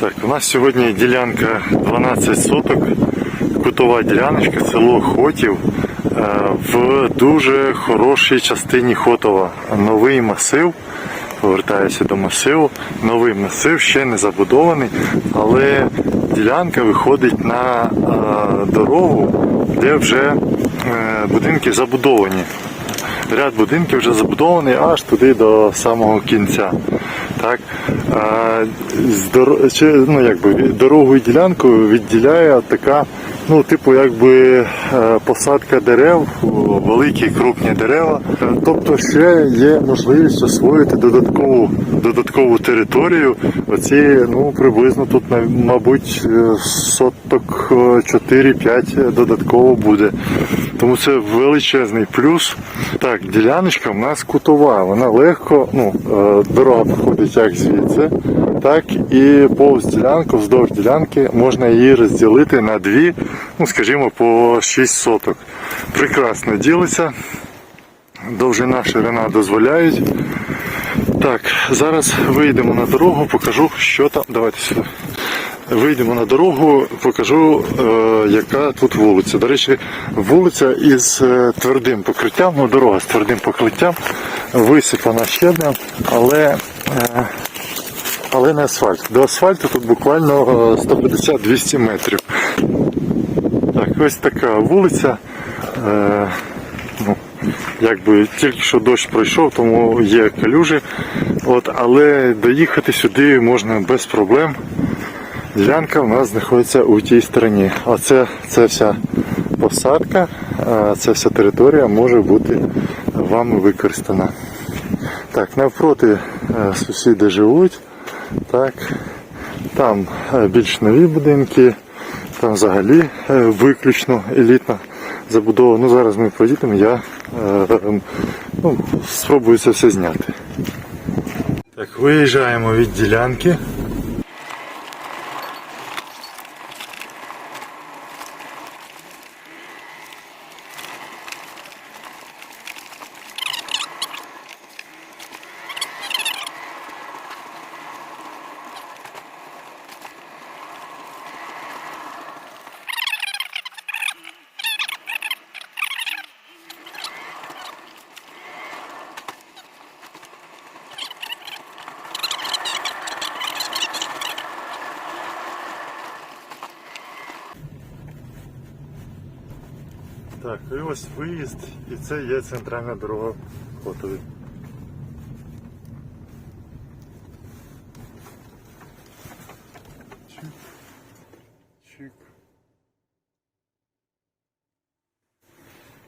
Так, у нас сьогодні ділянка 12 соток, кутова діляночка, село Хотів е, в дуже хорошій частині Хотова. Новий масив. Повертаюся до масиву. Новий масив ще не забудований, але ділянка виходить на е, дорогу, де вже е, будинки забудовані. Ряд будинків вже забудований аж туди до самого кінця. Так? Ну, якби, дорогу і ділянку відділяє така, ну, типу, якби е, посадка дерев, великі крупні дерева. Е, Тобто ще є можливість освоїти додаткову, додаткову територію. Оці, ну, приблизно тут, мабуть, е, соток е, 4-5 додатково буде. Тому це величезний плюс. Так, діляночка в нас кутова, вона легко, ну, е, дорога проходить як звідси, так і повз ділянку, вздовж ділянки можна її розділити на дві, ну скажімо, по 6 соток. Прекрасно ділиться. Довжина ширина дозволяють. Так, зараз вийдемо на дорогу, покажу, що там. Давайте сюди. Вийдемо на дорогу, покажу, е, яка тут вулиця. До речі, вулиця із е, твердим покриттям, ну дорога з твердим покриттям, висипана щебнем, але, е, але не асфальт. До асфальту тут буквально е, 150-200 метрів. Так, ось така вулиця. Ну, якби тільки що дощ пройшов, тому є калюжі. От, але доїхати сюди можна без проблем. Ділянка у нас знаходиться у тій стороні. Оце це вся посадка, ця вся територія може бути вами використана. Так, навпроти е, сусіди живуть. Так, там е, більш нові будинки, там взагалі е, виключно елітна забудова. Ну зараз ми поїдемо, я ну, спробую це все зняти. Так, виїжджаємо від ділянки. Так, і ось виїзд, і це є центральна дорога Хотові.